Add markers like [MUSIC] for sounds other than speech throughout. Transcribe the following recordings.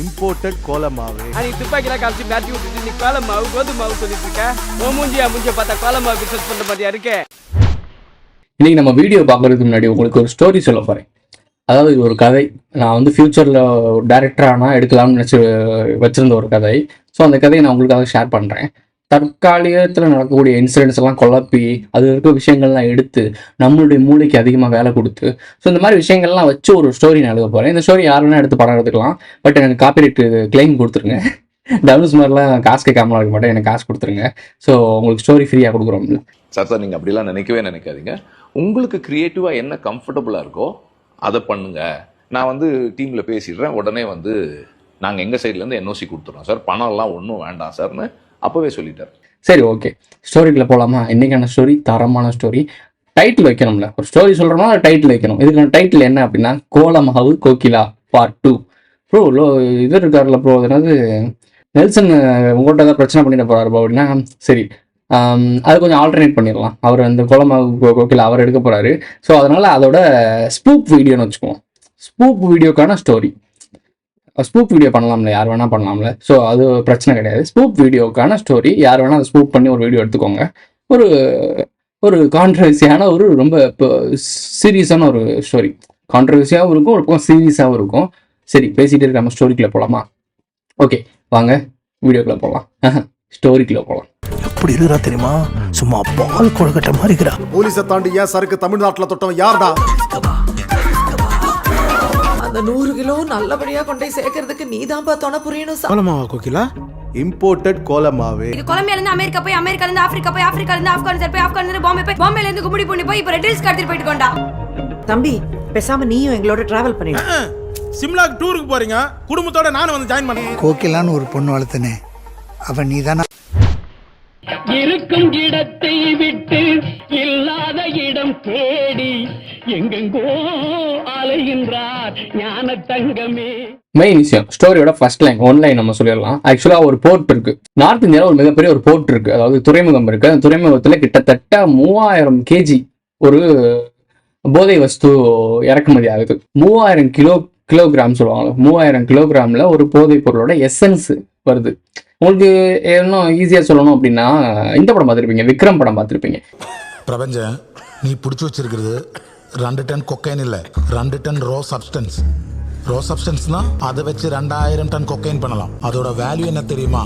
Imported கோல மாவு அன்னைக்கு துப்பாக்கிலாம் காமிச்சு மிரட்டி விட்டுட்டு நீ கோல மாவு கோதுமை மாவு சொல்லிட்டு இருக்க உன் மூஞ்சியா மூஞ்சிய பார்த்தா கோல மாவு பிசினஸ் பண்ற மாதிரியா இருக்கே இன்னைக்கு நம்ம வீடியோ பார்க்கறதுக்கு முன்னாடி உங்களுக்கு ஒரு ஸ்டோரி சொல்ல போறேன். அதாவது இது ஒரு கதை. நான் வந்து ஃபியூச்சரில் டேரக்டர் ஆனால் எடுக்கலாம்னு நினச்சி வச்சிருந்த ஒரு கதை. ஸோ அந்த கதையை நான் உங்களுக்காக ஷேர் பண்ணுறேன் தற்காலிகத்தில் நடக்கக்கூடிய இன்சிடென்ட்ஸ் எல்லாம் குழப்பி அது இருக்க விஷயங்கள்லாம் எடுத்து நம்மளுடைய மூளைக்கு அதிகமாக வேலை கொடுத்து ஸோ இந்த மாதிரி விஷயங்கள்லாம் வச்சு ஒரு ஸ்டோரி நான் எழுத போகிறேன் இந்த ஸ்டோரி யார் வேணா எடுத்து படம் எடுத்துக்கலாம். பட் எனக்கு காப்பிரைட் கிளைம் கொடுத்துருங்க. [LAUGHS] டவுன்ஸ் மாதிரிலாம் காசு கேட்காமலாம் இருக்க மாட்டேன். எனக்கு காசு கொடுத்துருங்க. ஸோ உங்களுக்கு ஸ்டோரி ஃப்ரீயாக கொடுக்குறோம்ல சார் சார் நீங்கள் அப்படிலாம் நினைக்கவே நினைக்காதீங்க. உங்களுக்கு க்ரியேட்டிவாக என்ன கம்ஃபர்டபுளாக இருக்கோ அதை பண்ணுங்க. நான் வந்து டீமில் பேசிடுறேன். உடனே வந்து நாங்கள் எங்கள் சைட்லேருந்து என்ஓசி கொடுத்துறோம் சார் பணம்லாம் ஒன்றும் வேண்டாம் சார்னு அப்போவே சொல்லிட்டார். சரி ஓகே ஸ்டோரிக்குள்ள போகலாமா இன்னைக்கான ஸ்டோரி தரமான ஸ்டோரி டைட்டில் வைக்கணும்ல. ஒரு ஸ்டோரி சொல்கிறோம்னா டைட்டில் வைக்கணும்? இதுக்கான டைட்டில் என்ன அப்படின்னா Kolamaavu Kokila part two bro low இது இருக்கார்ல ப்ரோ என்னது? நெல்சன் உங்கள்கிட்ட ஏதாவது பிரச்சனை பண்ணிட போகிறார் ப்ரோ அப்படின்னா சரி. அது கொஞ்சம் ஆல்டர்னேட் பண்ணிடலாம். அவர் அந்த கோலமாவு கோ- கோகிலா அவர் எடுக்க போகிறாரு ஸோ அதனால் அதோட ஸ்பூப் வீடியோன்னு வச்சுக்குவோம். ஸ்பூப் வீடியோக்கான ஸ்டோரி ஸ்பூப் வீடியோ பண்ணலாம்ல யார் வேணா பண்ணலாம்ல. ஸோ அது பிரச்சனை கிடையாது. ஸ்பூப் வீடியோக்கான ஸ்டோரி யார் வேணா அதை ஸ்பூப் பண்ணி ஒரு வீடியோ எடுத்துக்கோங்க. ஒரு ஒரு கான்ட்ரவர்சியான ஒரு ரொம்ப சீரியஸான ஒரு ஸ்டோரி கான்ட்ரவர்சியாகவும் இருக்கும் ஒரு பக்கம் சீரியஸாகவும் இருக்கும். சரி பேசிட்டு இருக்க நம்ம ஸ்டோரிக்குள்ள போகலாமா ஓகே வாங்க வீடியோக்குள்ள போகலாம் ஸ்டோரிக்குள்ள போகலாம் எப்படி இருக்கிறா தெரியுமா? சும்மா பால் கொழுக்கட்டை மாதிரி இருக்கிறா. போலீஸை தாண்டி ஏன் சரக்கு தமிழ்நாட்டுல தொட்டவன் யார்டா? அந்த நூறு கிலோ நல்லபடியா கொண்டு போய் சேர்க்கறதுக்கு நீதான்ப்பா துணை புரியணும் சா- கோலமாவா கோகிலா? இம்போர்ட்டட் கோல மாவு இது கொலம்பியால இருந்து அமெரிக்கா போய் அமெரிக்கால இருந்து ஆப்பிரிக்கா போய் ஆப்பிரிக்கால இருந்து ஆப்கானிஸ்தான் போய் ஆப்கானிஸ்தான் பாம்பே போய் பாம்பேல இருந்து கும்படி பண்ணி போய் இப்ப ரெட் ஹில்ஸ் கடத்திட்டு போயிட்டு கொண்டா. தம்பி பேசாம நீயும் எங்களோட டிராவல் பண்ணிடு. சிம்லாக்கு டூருக்கு போறீங்க. குடும்பத்தோட நானும் வந்து ஜாயின் பண்ணேன் கோகிலான்னு ஒரு பொண்ணு வளர்த்தனே. அவன் நீதானா இருக்கும் இடத்தை விட்டு இல்லாத இடம் தேடி எங்கெங்கோ அலைகின்றார் ஞான தங்கமே. மெயின் விஷயம் ஸ்டோரியோட ஃபர்ஸ்ட் லைன் ஒன் லைன் நம்ம சொல்லிடலாம். ஆக்சுவலாக ஒரு போர்ட் இருக்கு. நார்த் இந்தியாவில் ஒரு மிகப்பெரிய ஒரு போர்ட் இருக்கு. அதாவது துறைமுகம் இருக்கு. அந்த துறைமுகத்தில் கிட்டத்தட்ட மூவாயிரம் கேஜி ஒரு போதை வஸ்து இறக்குமதி ஆகுது. மூவாயிரம் கிலோ கிலோகிராம் சொல்லுவாங்க. மூவாயிரம் கிலோகிராம்ல ஒரு போதைப் பொருளோட எசன்ஸ் வருது. உங்களுக்கு இன்னும் ஈஸியா சொல்லணும் அப்படின்னா இந்த படம் பார்த்துருப்பீங்க விக்ரம் படம் பார்த்துருப்பீங்க. பிரபஞ்சம் நீ பிடிச்சி வச்சிருக்கிறது ரெண்டு டன் கொக்கைன் இல்ல. ரெண்டு டன் ரோ சப்ஸ்டன்ஸ் ரோ சப்ஸ்டன்ஸ்னா அதை வச்சு ரெண்டாயிரம் டன் கொக்கைன் பண்ணலாம். அதோட வேல்யூ என்ன தெரியுமா?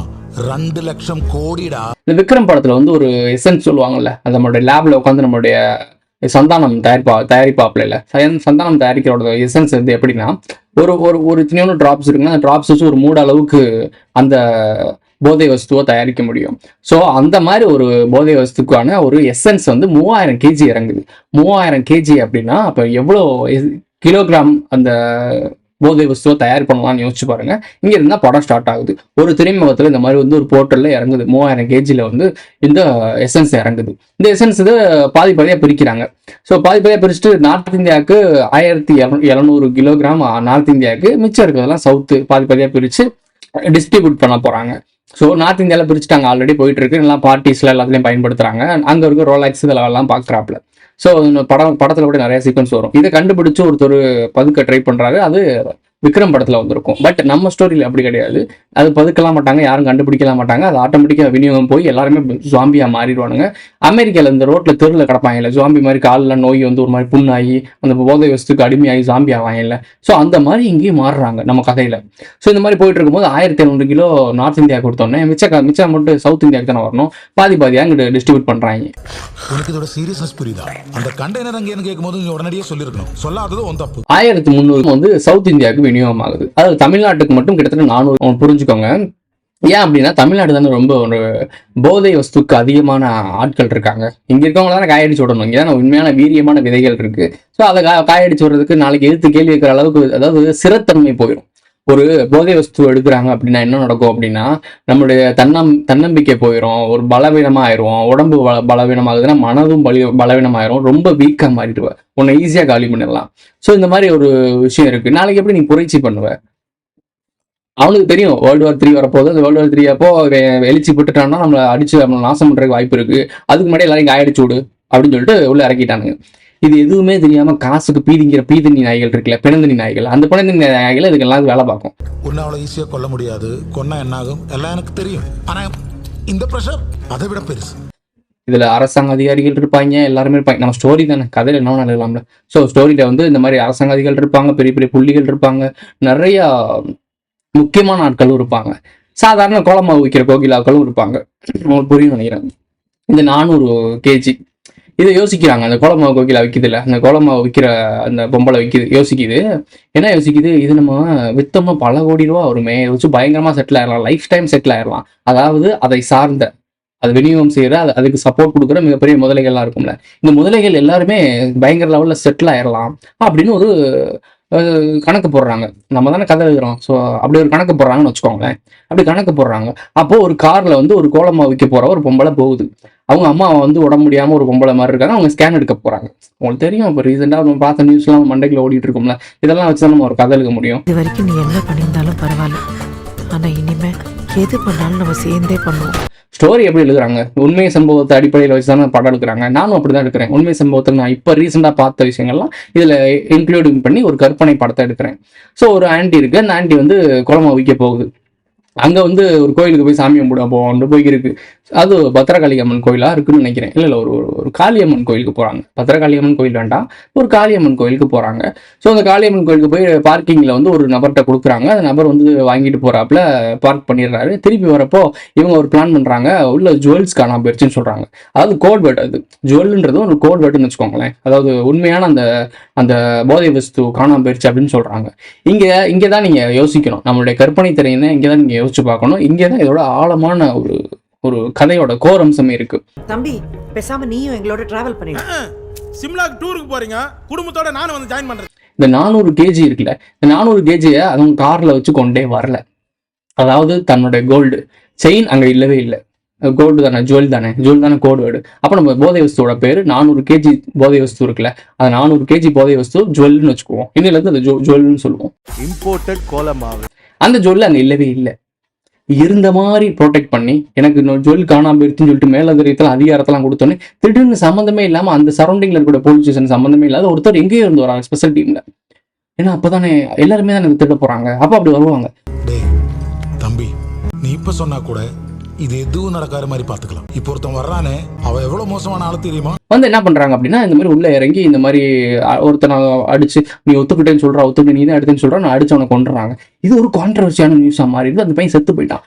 ரெண்டு லட்சம் கோடிடா. இந்த விக்ரம் படத்துல வந்து ஒரு எசன்ஸ் சொல்லுவாங்கல்ல அது நம்மளுடைய லேப்ல உட்காந்து நம்மளுடைய சந்தானம் தயாரிப்பா தயாரிப்பாப்ல இல்லை. சந்தானம் தயாரிக்கிறோட எசன்ஸ் வந்து எப்படின்னா ஒரு ஒரு ஒரு சின்ன டிராப்ஸ் இருக்குன்னா அந்த டிராப்ஸ் வச்சு ஒரு மூட அளவுக்கு அந்த போதை வஸ்துவை தயாரிக்க முடியும். ஸோ அந்த மாதிரி ஒரு போதை வஸ்துக்கான ஒரு எசன்ஸ் வந்து மூவாயிரம் கேஜி இறங்குது. மூவாயிரம் கேஜி அப்படின்னா அப்போ எவ்வளோ கிலோகிராம் அந்த போதை வஸ்துவை தயார் பண்ணலாம்னு யோசிச்சு பாருங்க. இங்க இருந்தா படம் ஸ்டார்ட் ஆகுது. ஒரு துறைமுகத்துல இந்த மாதிரி வந்து ஒரு போர்ட்டல்ல இறங்குது. மூவாயிரம் கேஜில வந்து இந்த எசன்ஸ் இறங்குது. இந்த எசன்ஸ் இது பாதி பாதியா பிரிக்கிறாங்க. ஸோ பாதி பாதியா பிரிச்சுட்டு நார்த் இந்தியாவுக்கு ஆயிரத்தி எழுநூறு கிலோகிராம் நார்த் இந்தியாவுக்கு மிச்சம் இருக்கிறதெல்லாம் சவுத்து பாதி பாதியா பிரிச்சு டிஸ்ட்ரிபியூட் பண்ண போறாங்க. ஸோ நார்த் இந்தியாவில் பிரிச்சுட்டாங்க. ஆல்ரெடி போயிட்டு இருக்கு. எல்லாம் பார்ட்டிஸ்ல எல்லாத்துலையும் பயன்படுத்துறாங்க. அங்க இருக்க ரோலாக்ஸ் இதெல்லாம் எல்லாம் பார்க்குறாப்புல ஸோ படம் படத்தில் கூட நிறைய சீக்வன்ஸ் வரும். இதை கண்டுபிடிச்சு ஒருத்தர் பதுக்க ட்ரை பண்ணுறாரு அது விக்ரம் படத்துல வந்திருக்கும். பட் நம்ம ஸ்டோரியில் அப்படி கிடையாது. அது பதுக்கலாம் மாட்டாங்க யாரும் கண்டுபிடிக்கலாம் மாட்டாங்க. அது ஆட்டோமேட்டிக்காக விநியோகம் போய் எல்லாருமே ஜாம்பியா மாறிடுவானுங்க. அமெரிக்கால இந்த ரோட்ல தெருல கிடப்பாங்க இல்லை. ஜாம்பி மாதிரி காலில் நோய் வந்து ஒரு மாதிரி புண்ணாகி அந்த போதை வஸ்துக்கு அடிமையாகி ஜாம்பி ஆவாங்க இல்லை. ஸோ அந்த மாதிரி இங்கேயும் மாறுறாங்க நம்ம கதையில. ஸோ இந்த மாதிரி போயிட்டு இருக்கும்போது ஆயிரத்தி எழுநூறு கிலோ நார்த் இந்தியா கொடுத்தோன்னே மிச்ச மிச்சம் மட்டும் சவுத் இந்தியாவுக்கு தானே வரணும். பாதி பாதியாக இங்கிட்டு டிஸ்ட்ரிபியூட் இதோட சீரியஸ்னஸ் புரியுதா? அந்த கண்டெய்னர் அங்கேன்னு கேட்கும்போது நீ உடனடியே சொல்லியிருக்கணும். சொல்லாதது உன் தப்பு. ஆயிரத்தி முந்நூறு வந்து சவுத் இந்தியாவுக்கு விநியோகம் ஆகுது அது தமிழ்நாட்டுக்கு மட்டும் கிட்டத்தட்ட நானூறு புரிஞ்சுக்கோங்க. ஏன் அப்படின்னா தமிழ்நாடு தானே ரொம்ப ஒரு போதை வஸ்துக்கு அதிகமான ஆட்கள் இருக்காங்க. இங்க இருக்கவங்க தானே காயடிச்சு விடணும். இங்கே தானே உண்மையான வீரியமான விதைகள் இருக்கு. ஸோ அதை காயடிச்சு விடுறதுக்கு நாளைக்கு எதிர்த்து கேள்வி வைக்கிற அளவுக்கு அதாவது சிறத்தன்மை போயிடும் ஒரு போதை வஸ்து எடுக்கிறாங்க அப்படின்னா என்ன நடக்கும் அப்படின்னா நம்மளுடைய தன்னம் தன்னம்பிக்கை போயிடும் ஒரு பலவீனமா ஆயிரும் உடம்பு பல பலவீனமாகுதுன்னா மனதும் பலி பலவீனமாயிரும் ரொம்ப வீக்காக மாறிடுவ. உன்னை ஈஸியாக காலி பண்ணிடலாம். ஸோ இந்த மாதிரி ஒரு விஷயம் இருக்கு. நாளைக்கு எப்படி நீ புரட்சி பண்ணுவ? அவனுக்கு தெரியும் வேர்ல்டு வார் த்ரீ வரப்போகுது. அந்த வேர்ல்டு வார் த்ரீ அப்போ எழுச்சி விட்டுட்டான்னா நம்மளை அடிச்சு நம்மளை நாசம் பண்ணுறதுக்கு வாய்ப்பு இருக்கு. அதுக்கு முன்னாடி எல்லாரையும் காயடிச்சு விடு அப்படின்னு சொல்லிட்டு உள்ள இறக்கிட்டானுங்க. இது எதுவுமே தெரியாம காசுக்கு பீதிங்கிற பீதண்ணி நாய்கள் இருக்குல்ல பிணந்தனி நாய்கள். அந்த பிணந்தனி நாய்கள் இதுக்கெல்லாம் வேலை பார்க்கும். உன்னை அவ்வளோ ஈஸியாக கொல்ல முடியாது. கொன்னா என்ன ஆகும் எல்லாம் எனக்கு தெரியும். ஆனால் இந்த ப்ரெஷர் அதை விட பெருசு. இதுல அரசாங்க அதிகாரிகள் இருப்பாங்க எல்லாருமே இருப்பாங்க. நம்ம ஸ்டோரி தானே கதையில என்ன எழுதலாம்ல. ஸோ ஸ்டோரியில வந்து இந்த மாதிரி அரசாங்க அதிகாரிகள் இருப்பாங்க பெரிய பெரிய புள்ளிகள் இருப்பாங்க. நிறைய முக்கியமான ஆட்களும் இருப்பாங்க. சாதாரண கோலமாவு விற்கிற கோகிலாக்களும் இருப்பாங்க. உங்களுக்கு புரியும் நினைக்கிறேன். இந்த நானூறு கேஜி இதை யோசிக்கிறாங்க. அந்த கோலமாவை கோகிலா விற்கிதுல அந்த கோலமாவை விற்கிற அந்த பொம்பளை விற்கிது யோசிக்குது. என்ன யோசிக்குது? இது நம்ம வித்தோம்னா பல கோடி ரூபா வருமே. இதை வச்சு பயங்கரமா செட்டில் ஆயிடலாம் லைஃப் டைம் செட்டில் ஆயிடலாம் அதாவது அதை சார்ந்த அது விநியோகம் செய்யற அது அதுக்கு சப்போர்ட் கொடுக்குற மிகப்பெரிய முதலைகள்லாம் இருக்கும்ல. இந்த முதலைகள் எல்லாருமே பயங்கர லெவல்ல செட்டில் ஆயிடலாம் அப்படின்னு ஒரு கணக்கு போடுறாங்க. நம்ம தானே கதை எழுதுறோம். ஸோ அப்படி ஒரு கணக்கு போடுறாங்கன்னு வச்சுக்கோங்களேன். அப்படி கணக்கு போடுறாங்க. அப்போ ஒரு கார்ல வந்து ஒரு கோலமா விற்க போற ஒரு பொம்பளை போகுது. அவங்க அம்மா வந்து உடம்பு முடியாம ஒரு பொம்பளை மாதிரி இருக்காங்க. அவங்க ஸ்கேன் எடுக்க போறாங்க. உங்களுக்கு தெரியும் இப்போ ரீசெண்டாக நம்ம பார்த்த நியூஸ்லாம் மண்டைக்குள்ள ஓடிட்டு இருக்கும்ல. இதெல்லாம் வச்சு நம்ம ஒரு கதை எழுத முடியும். இது வரைக்கும் நீ என்ன பண்ணியிருந்தாலும் பரவாயில்ல. ஆனால் இனிமே எது பண்ணாலும் நம்ம சேர்ந்தே பண்ணுவோம். ஸ்டோரி எப்படி எழுதுறாங்க? உண்மை சம்பவத்தை அடிப்படையில் வச்சு தானே படம் எடுக்கிறாங்க. நானும் அப்படிதான் எடுக்கிறேன். உண்மை சம்பவத்தில் நான் இப்போ ரீசெண்டாக பார்த்த விஷயங்கள்லாம் இதில் இன்க்ளூடிங் பண்ணி ஒரு கற்பனை படத்தை எடுக்கிறேன். ஸோ ஒரு ஆண்டி இருக்கு. அந்த ஆண்டி வந்து குளமா விற்க போகுது. அங்கே வந்து ஒரு கோயிலுக்கு போய் சாமி கும்பிட போவோம்னு போயிருக்கு அது பத்திரகாளி அம்மன் கோயிலாக இருக்குன்னு நினைக்கிறேன். இல்லை இல்லை ஒரு ஒரு- காளியம்மன் கோயிலுக்கு போகிறாங்க பத்திரகாளி அம்மன் கோயில் வேண்டாம். ஒரு காளியம்மன் கோயிலுக்கு போகிறாங்க ஸோ அந்த காளியம்மன் கோயிலுக்கு போய் பார்க்கிங்கில் வந்து ஒரு நபர்கிட்ட கொடுக்குறாங்க. அந்த நபர் வந்து வாங்கிட்டு போகிறாப்புல பார்க் பண்ணிடுறாரு. திருப்பி வரப்போ இவங்க ஒரு பிளான் பண்ணுறாங்க உள்ள ஜுவல்ஸ் காணாம போயிடுச்சுன்னு சொல்கிறாங்க அதாவது கோட் வேர்ட் அது. ஜுவல்ன்றது ஒரு கோட் வேர்டுன்னு வச்சுக்கோங்களேன். அதாவது உண்மையான அந்த அந்த போதை வஸ்து காணாம போயிடுச்சு அப்படின்னு சொல்கிறாங்க இங்கே இங்கே தான் நீங்கள் யோசிக்கணும். நம்மளுடைய கற்பனை திரையினை இங்கே தான் நீங்கள் யோசிச்சு பார்க்கணும். இங்கே தான் இதோட ஆழமான ஒரு ஒரு கதையோட கோர் அம்சமே இருக்கு. தம்பி பேசாம நீயும் எங்களோட டிராவல் பண்ணிடு. சிம்லாக்கு டூருக்கு போறீங்க. குடும்பத்தோட நானும் வந்து ஜாயின் பண்றேன் இந்த நானூறு கேஜி இருக்குல்ல இந்த நானூறு கேஜியை அவங்க கார்ல வச்சு கொண்டே வரல. அதாவது தன்னோட கோல்டு செயின் அங்க இல்லவே இல்லை. கோல்டு தானே ஜுவல் தானே ஜுவல் தானே கோடு வேர்டு அப்போ நம்ம போதை வஸ்துவோட பேர் நானூறு கேஜி போதை வஸ்து இருக்குல்ல அது நானூறு கேஜி போதை வஸ்து ஜுவல்னு வச்சுக்குவோம். அது ஜுவல் ஜுவல்னு சொல்லுவோம். இம்போர்ட்டட் கோலமாவு. அந்த ஜுவல் அங்கே இல்லவே இல்லை. இருந்த மாதிரி ப்ரொடெக்ட் பண்ணி எனக்கு ஜொல் ஜுவல் காணாம இருக்குன்னு சொல்லிட்டு மேலதிரியத்தில் அதிகாரத்தெல்லாம் கொடுத்தோன்னே திடீர்னு சம்மந்தமே இல்லாமல் அந்த சரௌண்டிங்ல இருக்கிற போலீஸ் ஸ்டேஷன் சம்மந்தமே இல்லாத ஒருத்தர் எங்கேயோ இருந்து வராங்க ஸ்பெஷல் டீம்ல ஏன்னா அப்பதானே எல்லாருமே தான் எனக்கு திட்ட போறாங்க. அப்போ அப்படி வருவாங்க. தம்பி நீ இப்ப சொன்னா கூட இது எதுவும் நடக்காத மாதிரி பாத்துக்கலாம் இப்போ ஒருத்தன் வர்றானே அவன் எவ்வளவு மோசமான ஆளு தெரியுமா? வந்து என்ன பண்றாங்க அப்படின்னா இந்த மாதிரி உள்ள இறங்கி இந்த மாதிரி ஒருத்தனை அடிச்சு நீ ஒத்துக்கிட்டேன்னு சொல்ற ஒத்துக்கிட்டு நீ தான் எடுத்தேன்னு சொல்ற நான் அடிச்சவனை கொண்டுறாங்க இது ஒரு கான்ட்ரவர்சியான நியூஸா மாறிடுது அந்த பையன் செத்து போயிட்டான்.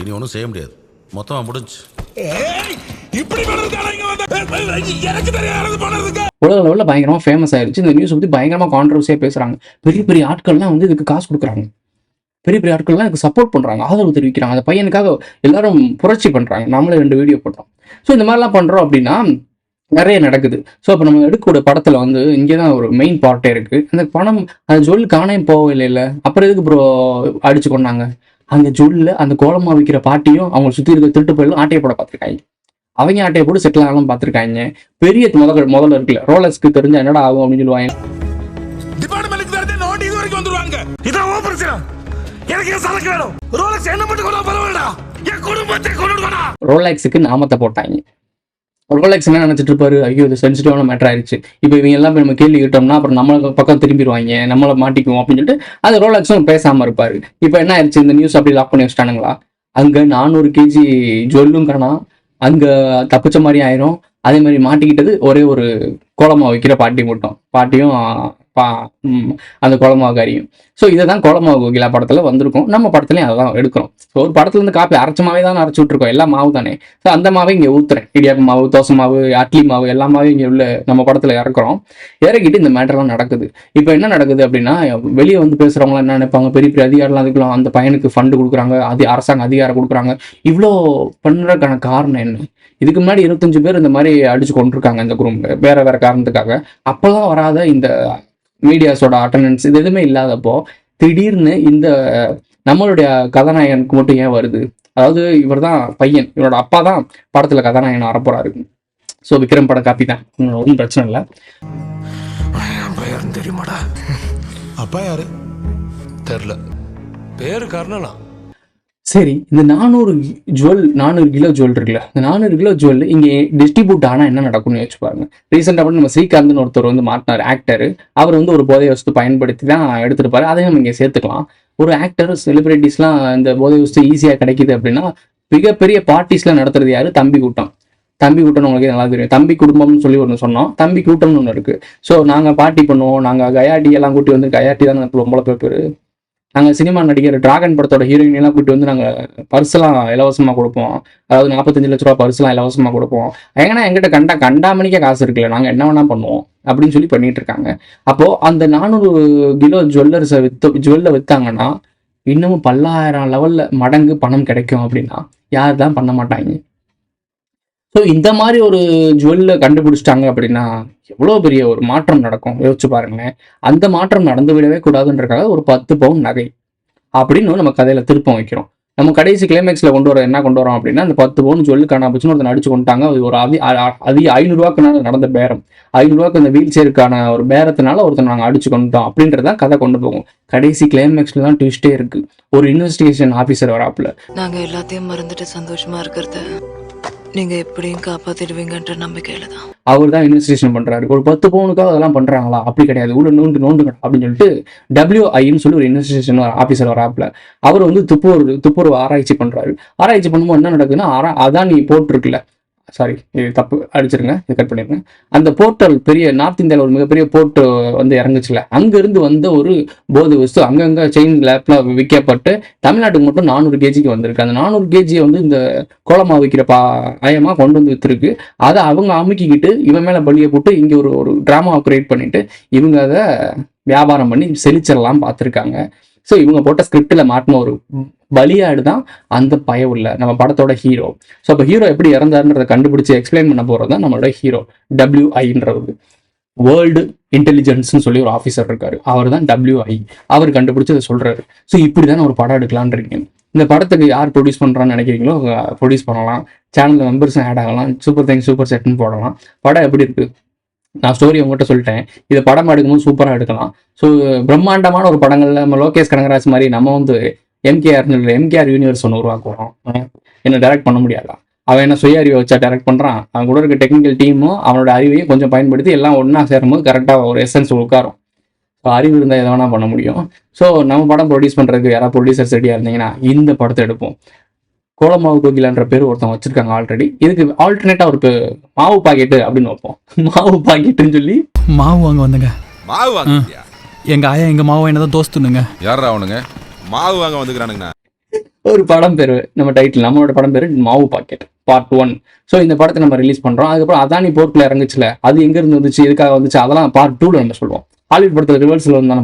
இனி ஒன்றும் செய்ய முடியாது. மொத்தமாக முடிஞ்சு. உலக லெவலில் பயங்கரமா ஃபேமஸ் ஆயிருச்சு. இந்த நியூஸ் பத்தி பயங்கரமா கான்ட்ரவர்சியா பேசுறாங்க. பெரிய பெரிய ஆட்கள்லாம் வந்து இதுக்கு காசு கொடுக்குறாங்க. பெரிய பெரிய ஆட்கள்லாம் எனக்கு சப்போர்ட் பண்றாங்க ஆதரவு தெரிவிக்கிறாங்க. அந்த பையனுக்காக எல்லாரும் புரட்சி பண்றாங்க. நம்மளே ரெண்டு வீடியோ போட்டோம். ஸோ இந்த மாதிரிலாம் பண்றோம் அப்படின்னா நிறைய நடக்குது. ஸோ இப்போ நம்ம எடுக்கக்கூடிய படத்துல வந்து இங்கே தான் ஒரு மெயின் பார்ட்டே இருக்கு. அந்த பணம் அந்த ஜுவல் காணே போகவே இல்லை அப்புறம் எதுக்கு ப்ரோ அடிச்சு கொண்டாங்க? அந்த ஜுவல்ல அந்த கோலமா விற்கிற பாட்டியும் அவங்க சுற்றி இருக்க திருட்டு போயிலும் ஆட்டையை போட பார்த்துருக்காங்க. அவங்க ஆட்டையை போட்டு செட்டில் ஆகலாம் பார்த்துருக்காங்க. பெரிய முதல் முதல்ல இருக்குல்ல ரோலக்ஸ்க்கு தெரிஞ்ச என்னடா ஆகும் அப்படின்னு சொல்லுவாங்க. எனக்கு ஏன் சரக்கு வேணும். ரோலக்ஸ் என்ன மட்டும் கொண்டா பரவாயில்லடா. என் குடும்பத்தை கொண்டுடுவானா ரோலக்ஸுக்கு நாமத்தை போட்டாங்க. ரோலெக்ஸ் என்ன நினைச்சிட்டு இருப்பாரு? ஐயோ இது சென்சிட்டிவான மேட்டர் ஆயிடுச்சு இப்போ இவங்க எல்லாம் நம்ம கேள்வி கேட்டோம்னா அப்புறம் நம்மளுக்கு பக்கம் திரும்பிடுவாங்க. நம்மளை மாட்டிக்குவோம் அப்படின்னு சொல்லிட்டு அது ரோலெக்ஸும் பேசாமல் இருப்பாரு. இப்போ என்ன ஆயிடுச்சு இந்த நியூஸ் அப்படி லாக் பண்ணி வச்சிட்டானுங்களா? அங்கே நானூறு கேஜி ஜொல்லும் காணா அங்கே தப்பிச்ச மாதிரி ஆயிரும். அதே மாதிரி மாட்டிக்கிட்டது ஒரே ஒரு கோலமாக வைக்கிற பாட்டி மட்டும். பாட்டியும் பா அந்த அந்த காரியம் ஸோ இதை தான் குளமாவு கோகிலா படத்துல வந்திருக்கும். நம்ம படத்துலையும் அதை தான் எடுக்கிறோம். ஸோ ஒரு படத்துலேருந்து காப்பி அரைச்ச மாவே தான் அரைச்சி விட்ருக்கோம் எல்லா மாவு தானே. ஸோ அந்த மாவை இங்கே ஊத்துறேன். இடியாப்பு மாவு தோசை மாவு அட்லி மாவு எல்லா மாவும் இங்கே உள்ள நம்ம படத்தில் இறக்குறோம். இறக்கிட்டு இந்த மேட்டர்லாம் நடக்குது. இப்போ என்ன நடக்குது அப்படின்னா வெளியே வந்து பேசுறவங்க என்ன நினைப்பாங்க? பெரிய பெரிய அதிகாரிலாம் அதுக்கெல்லாம் அந்த பையனுக்கு ஃபண்டு கொடுக்குறாங்க. அது அரசாங்க அதிகாரம் கொடுக்குறாங்க. இவ்வளோ பண்ணுறதுக்கான காரணம் என்ன? இதுக்கு முன்னாடி இருபத்தஞ்சு பேர் இந்த மாதிரி அடிச்சு கொண்டிருக்காங்க இந்த குரூப் வேற வேற காரணத்துக்காக. அப்போல்லாம் வராத இந்த மீடியாஸோட அட்டண்டன்ஸ் இது எதுவுமே இல்லாதப்போ திடீர்னு இந்த நம்மளுடைய கதாநாயகனுக்கு மட்டும் ஏன் வருது? அதாவது இவர் தான் பையன் இவரோட அப்பா தான் படத்துல கதாநாயகன் வரப்போறாரு. ஸோ விக்ரம் படம் காப்பி தான். ஒன்றும் பிரச்சனை இல்லை. தெரியுமாடா? அப்பா யாரு? தெரில பேரு கர்ணனா. சரி இந்த நானூறு ஜுவல் நானூறு கிலோ ஜுவல் இருக்குல்ல இந்த நானூறு கிலோ ஜுவல் இங்கே டிஸ்ட்ரிபியூட் ஆனால் என்ன நடக்கும்னு யோசிச்சு பாருங்க. ரீசெண்டாக கூட நம்ம ஸ்ரீகாந்த்னு ஒருத்தர் வந்து மாட்டினார் ஆக்டர் அவர் வந்து ஒரு போதை வஸ்து பயன்படுத்தி தான் எடுத்துருப்பாரு அதையும் நம்ம இங்கே சேர்த்துக்கலாம். ஒரு ஆக்டர் செலிபிரிட்டிஸ்லாம் இந்த போதை வஸ்து ஈஸியாக கிடைக்குது அப்படின்னா மிகப்பெரிய பார்ட்டிஸ்லாம் நடத்துறது யாரு? தம்பி கூட்டம். தம்பி கூட்டம்னு உங்களுக்கு நல்லா தெரியும். தம்பி குடும்பம்னு சொல்லி ஒன்று சொன்னோம். தம்பி கூட்டம்னு ஒன்று இருக்கு. ஸோ நாங்கள் பார்ட்டி பண்ணுவோம். நாங்கள் கயாட்டி எல்லாம் கூட்டி வந்து கயாட்டி தான் ரொம்ப பேர் நாங்கள் சினிமா நடிகர் டிராகன் படத்தோட ஹீரோயின் எல்லாம் கூப்பிட்டு வந்து நாங்கள் பர்ஸ்லாம் இலவசமாக கொடுப்போம். அதாவது நாற்பத்தஞ்சு லட்ச ரூபா பர்ஸ்லாம் இலவசமாக கொடுப்போம். ஏன்னா எங்கிட்ட கண்டா கண்டாமணிக்கே காசு இருக்குல்ல நாங்கள் என்ன வேணா பண்ணுவோம் அப்படின்னு சொல்லி பண்ணிட்டு இருக்காங்க. அப்போ அந்த நானூறு கிலோ ஜுவல்லர்ஸை வித்து ஜுவல்ல வித்தாங்கன்னா இன்னமும் பல்லாயிரம் லெவல்ல மடங்கு பணம் கிடைக்கும் அப்படின்னா யார் தான் பண்ண மாட்டாங்க. ஸோ இந்த மாதிரி ஒரு ஜுவல்ல கண்டுபிடிச்சிட்டாங்க அப்படின்னா எவ்வளோ பெரிய ஒரு மாற்றம் நடக்கும்? யோசிச்சு பாருங்களேன். அந்த மாற்றம் நடந்து விடவே கூடாதுன்றக்காக ஒரு பத்து பவுன் நகை அப்படின்னு நம்ம கதையில திருப்பம் வைக்கிறோம். நம்ம கடைசி கிளைமேக்ஸில் கொண்டு வர என்ன கொண்டு வரோம் அப்படின்னா அந்த பத்து பவுன் ஜுவல் காணாபச்சுன்னு ஒருத்தர் அடிச்சு கொண்டாங்க அது ஒரு அதி அ- அதி ஐநூறுரூவாக்கு நடந்த பேரம். ஐநூறுரூவாக்கு அந்த வீல் சேருக்கான ஒரு பேரத்தினால ஒருத்தர் நாங்கள் அடிச்சு கொண்டோம் அப்படின்றதான் கதை கொண்டு போகும். கடைசி கிளைமேக்ஸ்ல தான் ட்விஸ்டே இருக்கு. ஒரு இன்வெஸ்டிகேஷன் ஆஃபீஸர் வராப்புல. நாங்கள் எல்லாத்தையும் மறந்துட்டு சந்தோஷமா இருக்கிறத. நீங்க எப்படியும் காப்பாத்திடுவீங்கன்ற நம்பிக்கையில தான். அவர் தான் இன்வெஸ்டிகேஷன் பண்றாரு. ஒரு பத்து பவுனுக்காக அதெல்லாம் பண்றாங்களா? அப்படி கிடையாது. உள்ள நோண்டு நோண்டுங்க அப்படின்னு சொல்லிட்டு டபிள்யூஐன்னு சொல்லி ஒரு இன்வெஸ்டிகேஷன் ஆஃபீஸர் வராப்புல அவர் வந்து துப்புரவு துப்புரவு ஆராய்ச்சி பண்றாரு. ஆராய்ச்சி பண்ணும்போது என்ன நடக்குதுன்னா அதான் நீ போட்டிருக்குல்ல. சாரி இது தப்பு. அடிச்சிருங்க. இது கட் பண்ணிருங்க. அந்த போர்ட்டல் பெரிய நார்த் இந்தியாவில் ஒரு மிகப்பெரிய போர்ட் வந்து இறங்குச்சுல. அங்கிருந்து வந்த ஒரு போதை வஸ்து அங்கங்கே செயின் லேப்ல விற்கப்பட்டு தமிழ்நாட்டுக்கு மட்டும் நானூறு கேஜிக்கு வந்திருக்கு. அந்த நானூறு கேஜியை வந்து இந்த கோலமா விற்கிற பா ஆயமாக கொண்டு வந்து விற்றுருக்கு அதை அவங்க அமுக்கிக்கிட்டு இவன் மேலே பலியை போட்டு இங்கே ஒரு ஒரு டிராமாவை கிரியேட் பண்ணிட்டு இவங்க அதை வியாபாரம் பண்ணி செழிச்சிடலாம் பார்த்துருக்காங்க. ஸோ இவங்க போட்ட ஸ்கிரிப்டில் மாட்டின ஒரு பலியாடு தான் அந்த பயவுள்ள நம்ம படத்தோட ஹீரோ ஸோ அப்போ ஹீரோ எப்படி இறந்தாருன்றதை கண்டுபிடிச்சு எக்ஸ்பிளைன் பண்ண போகிறது தான் நம்மளோட ஹீரோ டபிள்யூஐன்றது வேர்ல்டு இன்டெலிஜென்ஸ்னு சொல்லி ஒரு ஆஃபீஸர் இருக்காரு. அவர் தான் டபிள்யூஐ அவர் கண்டுபிடிச்சு அதை சொல்றாரு. ஸோ இப்படி தான் ஒரு படம் எடுக்கலான்னு இருக்கீங்க. இந்த படத்துக்கு யார் ப்ரொடியூஸ் பண்ணுறான்னு நினைக்கிறீங்களோ ப்ரொடியூஸ் பண்ணலாம். சேனல் மெம்பர்ஸும் ஆட் ஆகலாம். சூப்பர் தேங்க்ஸ் சூப்பர் செட்னு போடலாம். படம் எப்படி இருக்கு? நான் ஸ்டோரி உங்ககிட்ட சொல்லிட்டேன். இது படம் எடுக்கும்போது சூப்பராக எடுக்கலாம். ஸோ பிரம்மாண்டமான ஒரு படங்கள்ல நம்ம லோகேஷ் கனகராஜ் மாதிரி நம்ம வந்து எம்கேஆர் எம்கேஆர் யூனிவர்ஸ் ஒன்று உருவாக்குறோம். என்ன டைரக்ட் பண்ண முடியாதா? அவன் என்ன சுய அறிவை வச்சா டைரக்ட் பண்ணுறான் அவன் கூட இருக்க டெக்னிக்கல் டீமும் அவனோட அறிவையும் கொஞ்சம் பயன்படுத்தி எல்லாம் ஒன்றா சேரும்போது கரெக்டாக ஒரு எசன்ஸ் உட்காரும். ஸோ அறிவு இருந்தால் எதை வேணால் பண்ண முடியும். ஸோ நம்ம படம் ப்ரொடியூஸ் பண்ணுறதுக்கு யாராவது ப்ரொடியூசர்ஸ் ரெடியாக இருந்தீங்கன்னா இந்த படத்தை எடுப்போம். கோலமாவு கோகிலான்ற பேர் ஒருத்தன் வச்சிருக்காங்க ஆல்ரெடி இதுக்கு ஆல்டர்னேட்டாக ஒரு மாவு பாக்கெட்டு அப்படின்னு வைப்போம். [LAUGHS] மாவு பாக்கெட்டுன்னு சொல்லி. மாவு வாங்க வந்தங்க. மாவு வாங்கிட்டியா எங்க ஆயா எங்க மாவு என்னதான் தோஸ்துனுங்க யாரா அவனுங்க? மாவு வாங்க வந்துக்கிறானுங்கண்ணா. ஒரு படம் பேர் நம்ம டைட்டில் நம்மளோட படம் பேர் மாவு பாக்கெட் பார்ட் ஒன் ஸோ இந்த படத்தை நம்ம ரிலீஸ் பண்றோம். அதுக்கப்புறம் அதானி போர்ட்டில் இறங்குச்சுல அது எங்க இருந்து வந்துச்சு எதுக்காக வந்துச்சு அதெல்லாம் பார்ட் டூல நம்ம சொல்லுவோம். ஹாலிவுட் படத்தில் ரிவர்ஸில் வந்து தானே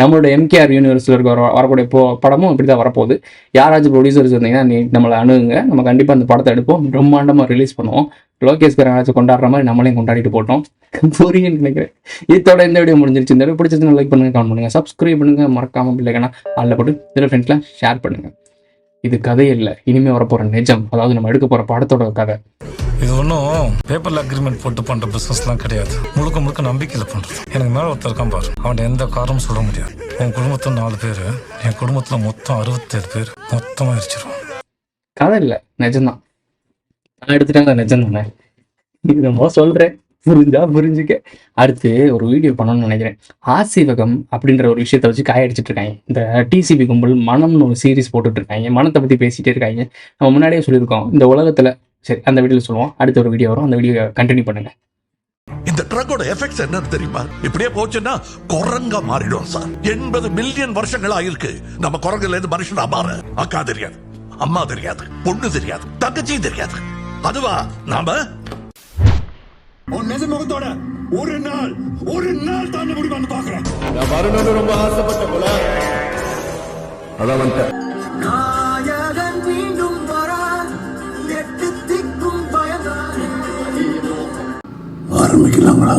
நம்மளோட எம்கேஆர் யூனிவர்ஸில் இருக்க வர வரக்கூடிய போ படமும் இப்படி தான் வரப்போகுது யாராச்சும் ப்ரொடியூசர்ஸ் இருந்தீங்கன்னா நீ நம்மளை அணுகுங்க. நம்ம கண்டிப்பாக அந்த படத்தை எடுப்போம். பிரம்மாண்டமாக ரிலீஸ் பண்ணுவோம். லோகேஷ் யாராச்சும் கொண்டாடுற மாதிரி நம்மளையும் கொண்டாடிட்டு போட்டோம். [LAUGHS] புரியுன்னு நினைக்கிறேன். இதோட இந்த வீடியோ முடிஞ்சிருச்சு. இந்த வீடியோ பிடிச்சிருந்தா லைக் பண்ணுங்க கமெண்ட் பண்ணுங்க சப்ஸ்கிரைப் பண்ணுங்க. மறக்காம பிள்ளைங்கன்னா அதில் போட்டு இதில் ஃப்ரெண்ட்ஸ்லாம் ஷேர் பண்ணுங்க. இது கதை இல்லை. வரப்போகிற வரப்போற நிஜம் அதாவது நம்ம எடுக்க போகிற படத்தோட கதை. இது ஒன்றும் பேப்பர்ல அக்ரிமெண்ட் போட்டு பண்ற பிஸ்னஸ்லாம் கிடையாது. முழுக்க முழுக்க நம்பிக்கையில பண்றது. எனக்கு மேல ஒருத்தர் இருக்கான் பாரு. அவன் எந்த காரணமும் சொல்ல முடியாது. உன் குடும்பத்துல நாலு பேர் என் குடும்பத்துல மொத்தம் அறுபத்தேழு பேர் மொத்தமா எரிச்சிருவோம் கதை இல்லை. நிஜம்தான். நான் எடுத்துட்டேன் நிஜம் தானே இது சொல்றேன். புரிஞ்சா புரிஞ்சுக்க. அடுத்து ஒரு வீடியோ பண்ணணும்னு நினைக்கிறேன். ஆசிவகம் அப்படின்ற ஒரு விஷயத்த வச்சு காயடிச்சிட்டு இருக்காங்க. இந்த டிசிபி கும்பல் மனம்னு ஒரு சீரிஸ் போட்டுட்டு இருக்காங்க. மனத்தை பத்தி பேசிட்டே இருக்காங்க. நம்ம முன்னாடியே சொல்லியிருக்கோம். இந்த உலகத்துல சரி அந்த வீடியோல சொல்லுவோம். அடுத்த ஒரு வீடியோ வரும். அந்த வீடியோ கண்டினியூ பண்ணுங்க. இந்த ட்ரக்கோட எஃபெக்ட்ஸ் என்னன்னு தெரியுமா? இப்படியே போச்சுன்னா குரங்கா மாறிடும் சார். எண்பது மில்லியன் வருஷங்களா இருக்கு நம்ம குரங்குல இருந்து மனுஷனா மாற அக்கா தெரியாது. அம்மா தெரியாது. பொண்ணு தெரியாது. தங்கச்சியும் தெரியாது. அதுவா நாம? உன் நிஜ முகத்தோட ஒரு நாள் ஒரு நாள் தாண்ட முடியுமான்னு பாக்குறேன் நான் வரணும்னு ரொம்ப ஆசைப்பட்ட போல. அதான் வந்துட்டேன். ஆரம்பிக்கலாங்களா?